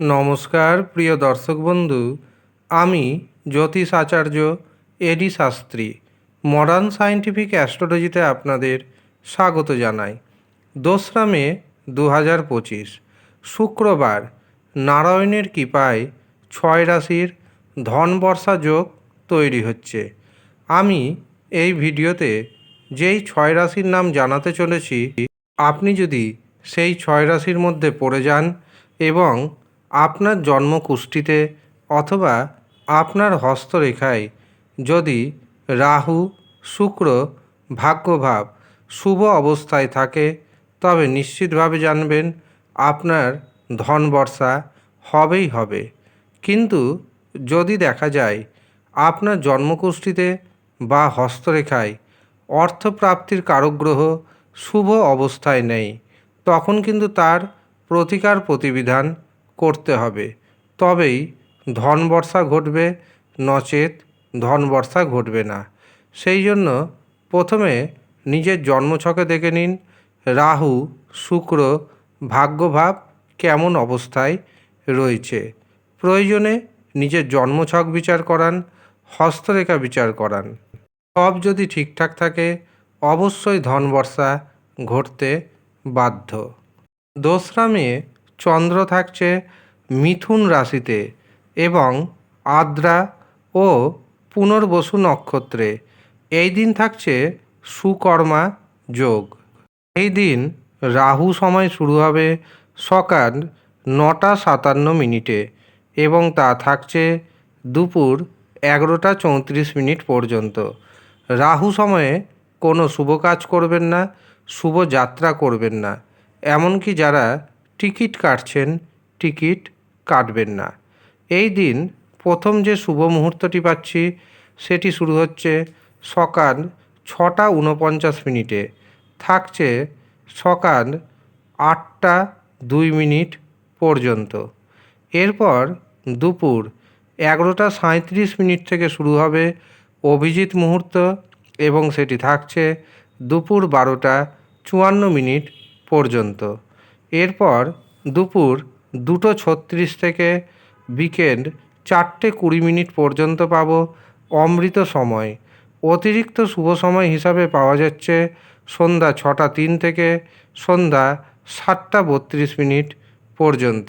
নমস্কার, প্রিয় দর্শক বন্ধু। আমি জ্যোতিষ আচার্য এডি শাস্ত্রী। মডার্ন সায়েন্টিফিক অ্যাস্ট্রোলজিতে আপনাদের স্বাগত জানাই। দোসরা মে দু হাজার পঁচিশ, শুক্রবার। নারায়ণের কৃপায় ছয় রাশির ধন বর্ষা যোগ তৈরি হচ্ছে। আমি এই ভিডিওতে যেই ছয় রাশির নাম জানাতে চলেছি, আপনি যদি সেই ছয় রাশির মধ্যে পড়ে যান এবং আপনার জন্মকুষ্ঠিতে অথবা আপনার হস্তরেখায় যদি রাহু, শুক্র ভাগ্যভাব শুভ অবস্থায় থাকে, তবে নিশ্চিতভাবে জানবেন আপনার ধন বর্ষা হবেই হবে। কিন্তু যদি দেখা যায় আপনার জন্মকুষ্ঠিতে বা হস্তরেখায় অর্থপ্রাপ্তির কারকগ্রহ শুভ অবস্থায় নেই, তখন কিন্তু তার প্রতিকার প্রতিবিধান করতে হবে। তবেই ধন বর্ষা ঘটবে, নচেত ধন বর্ষা ঘটবে না। সেই জন্য প্রথমে নিজের জন্মছকে দেখে নিন। রাহু, শুক্র, ভাগ্যভাব কেমন অবস্থায় রয়েছে? প্রয়োজনে নিজের জন্মছক বিচার করান, হস্তরেখা বিচার করান। সব যদি ঠিকঠাক থাকে, অবশ্যই ধন বর্ষা ঘটতে বাধ্য। দোসরা মে চন্দ্র থাকছে মিথুন রাশিতে এবং আদ্রা ও পুনর্বসু নক্ষত্রে। এই দিন থাকছে সুকর্মা যোগ। এই দিন রাহু সময় শুরু হবে সকাল নটা সাতান্ন মিনিটে এবং তা থাকছে দুপুর এগারোটা চৌত্রিশ মিনিট পর্যন্ত। রাহু সময়ে কোনো শুভ কাজ করবেন না, শুভ যাত্রা করবেন না। এমনকি যারা টিকিট কাটছেন, টিকিট কাটবেন না। এই দিন প্রথম যে শুভ মুহূর্তটি পাচ্ছি, সেটি শুরু হচ্ছে সকাল ছটা উনপঞ্চাশ মিনিটে। থাকছে সকাল আটটা দুই মিনিট পর্যন্ত। এরপর দুপুর এগারোটা সাঁত্রিশ মিনিট থেকে শুরু হবে অভিজিৎ মুহূর্ত এবং সেটি থাকছে দুপুর বারোটা চুয়ান্ন মিনিট পর্যন্ত। এরপর দুপুর দুটো ছত্রিশ থেকে বিকেল চারটে কুড়ি মিনিট পর্যন্ত পাবো অমৃত সময়। অতিরিক্ত শুভ সময় হিসাবে পাওয়া যাচ্ছে সন্ধ্যা ছটা তিন থেকে সন্ধ্যা সাতটা বত্রিশ মিনিট পর্যন্ত।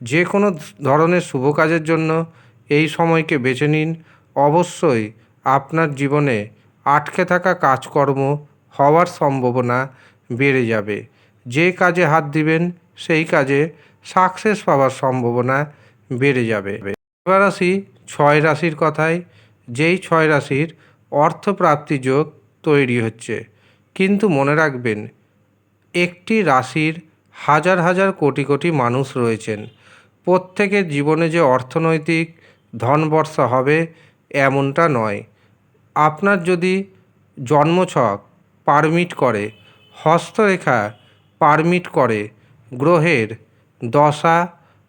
যে কোনো ধরনের শুভ কাজের জন্য এই সময়কে বেছে নিন। অবশ্যই আপনার জীবনে আটকে থাকা কাজকর্ম হওয়ার সম্ভাবনা বেড়ে যাবে। যে কাজে হাত দিবেন, সেই কাজে সাকসেস পাওয়ার সম্ভাবনা বেড়ে যাবে। এবার আসি ছয় রাশির কথায়। যেই ছয় রাশির অর্থপ্রাপ্তি যোগ তৈরি হচ্ছে। কিন্তু মনে রাখবেন, একটি রাশির হাজার হাজার কোটি কোটি মানুষ রয়েছেন। প্রত্যেকের জীবনে যে অর্থনৈতিক ধনবর্ষা হবে, এমনটা নয়। আপনার যদি জন্মছক পারমিট করে, হস্তরেখা পারমিট করে গ্রহের দশা,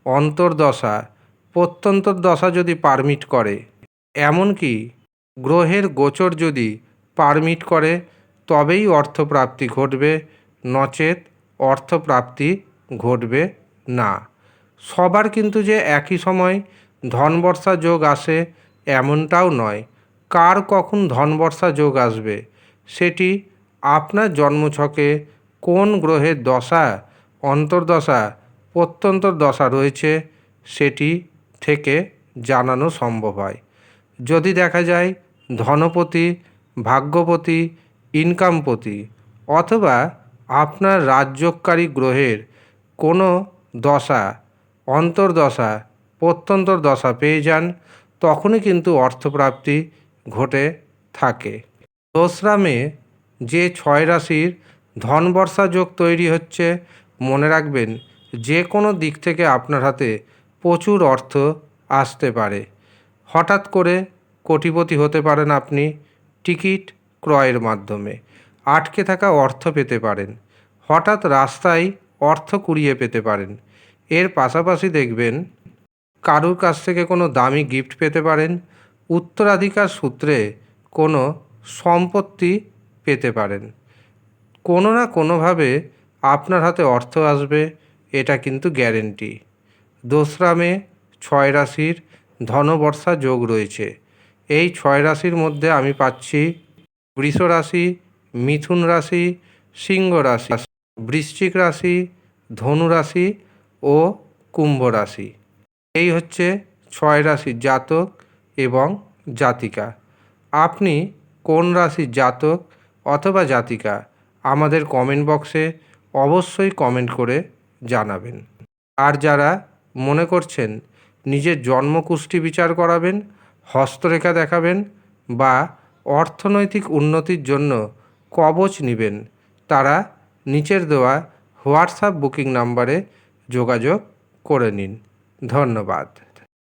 অন্তর্দশা প্রত্যন্তর দশা যদি পারমিট করে। এমনকি গ্রহের গোচর যদি পারমিট করে, তবেই অর্থপ্রাপ্তি ঘটবে, নচেত অর্থপ্রাপ্তি ঘটবে না। সবার কিন্তু যে একই সময় ধনবর্ষা যোগ আসে, এমনটাও নয়। কার কখন ধনবর্ষা যোগ আসবে, সেটি আপনার জন্মছকে কোন গ্রহের দশা, অন্তর্দশা, প্রত্যন্তর দশা রয়েছে সেটি থেকে জানানো সম্ভব হয়। যদি দেখা যায় ধনপতি, ভাগ্যপতি, ইনকামপতি অথবা আপনার রাজ্যকারী গ্রহের কোনো দশা, অন্তর্দশা, প্রত্যন্তর দশা পেয়ে যান, তখনই কিন্তু অর্থপ্রাপ্তি ঘটে থাকে। দোসরা মে যে ছয় রাশির ধনবর্ষা যোগ তৈরি হচ্ছে। মনে রাখবেন, যে কোনো দিক থেকে আপনার হাতে প্রচুর অর্থ আসতে পারে। হঠাৎ করে কোটিপতি হতে পারেন আপনি টিকিট ক্রয়ের মাধ্যমে। আটকে থাকা অর্থ পেতে পারেন। হঠাৎ রাস্তায় অর্থ কুড়িয়ে পেতে পারেন। এর পাশাপাশি দেখবেন, কারুর কাছ থেকে কোনো দামি গিফট পেতে পারেন। উত্তরাধিকার সূত্রে কোনো সম্পত্তি পেতে পারেন। কোনো না কোনোভাবে আপনার হাতে অর্থ আসবে, এটা কিন্তু গ্যারেন্টি। দোসরা মে, ছয় রাশির ধনবর্ষা যোগ রয়েছে। এই ছয় রাশির মধ্যে আমি পাচ্ছি বৃষ রাশি, মিথুন রাশি, সিংহ রাশি, বৃশ্চিক রাশি, ধনু রাশি ও কুম্ভ রাশি। এই হচ্ছে ছয় রাশির জাতক এবং জাতিকা। আপনি কোন রাশির জাতক অথবা জাতিকা? আমাদের কমেন্ট বক্সে অবশ্যই কমেন্ট করে জানাবেন। আর যারা মনে করছেন নিজের জন্মকুষ্ঠি বিচার করাবেন, হস্তরেখা দেখাবেন বা অর্থনৈতিক উন্নতির জন্য কবচ নেবেন, তারা নিচের দেওয়া হোয়াটসঅ্যাপ বুকিং নাম্বারে যোগাযোগ করে নিন। ধন্যবাদ।